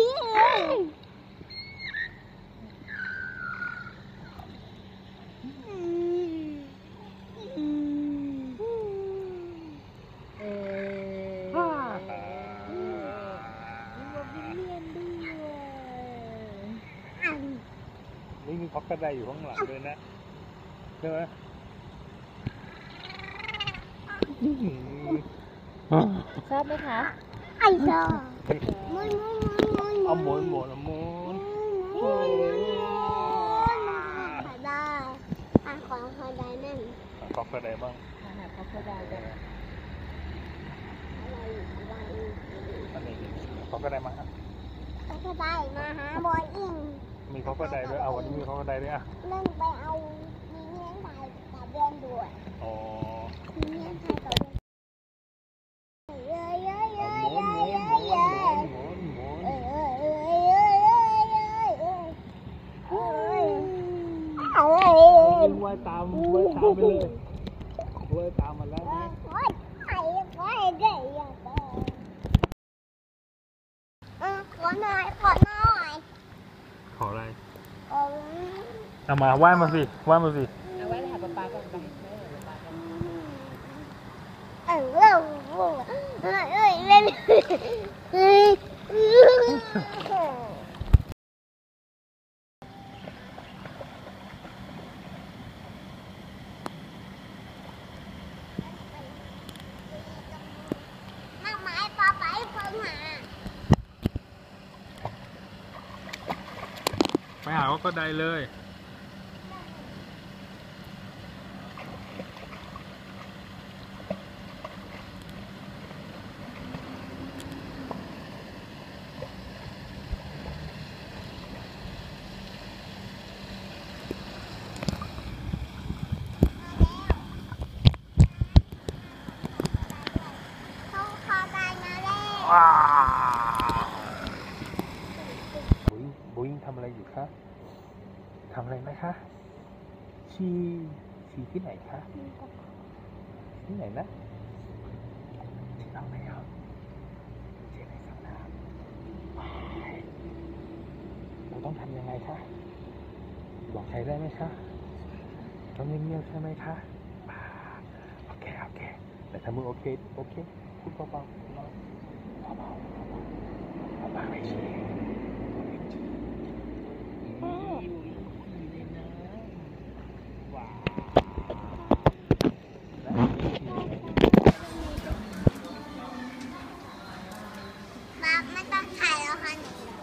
ทิ้งนี่มีพ็อกกระไดอยู่ข้างหลังเลยนะ ใช่ไหมชอบไหมคะ ไอ้ชอบ อกกระไดบ้างอาหารเขาก็ได้อได้กอกกรไดมาครับเขาก็ได้มาหาบอยอิงมีเขาก็ได้ด้วยเอาวันนี้มีเขาก็ได้ด้วยอะเล่นไปเอามีเงี้ยงไทยกับเดือนด่วนอ๋อมีเงี้ยงไทยกับเดือนเยอะเยอะเยอะเยอะเยอะเอาเย้เยว่เย้มว่าตามไปเย้เย้เย้เย้เย้เย้เย้เย้เย้เย้เย้ કોઈ કામ લાગે કોઈ આય કોઈ ગઈ યાર có nói có nói ขออะไร ừ. เอามาไหว้มาสิไหว้มาสิ เอาไว้หาปลาปลาก่อนไป ừ ừ ừ ừ ừ ừ ไปหาเขาก็ได้เลย เขาขอได้มาแล้ว ว้าว บุ้ยบุ้ยทำอะไรอยู่คะทำอะไรไหมคะชีชีที่ไหนคะที่ไหนนะที่เราไหนครับที่ไหนสักน้ำว้ายเราต้องทำยังไงคะบอกใครได้ไหมคะต้องเงียบๆใช่ไหมคะโอเคโอเคแต่ถ้ามือโอเคโอเคพูดเบาๆเบาๆ 海螺和泥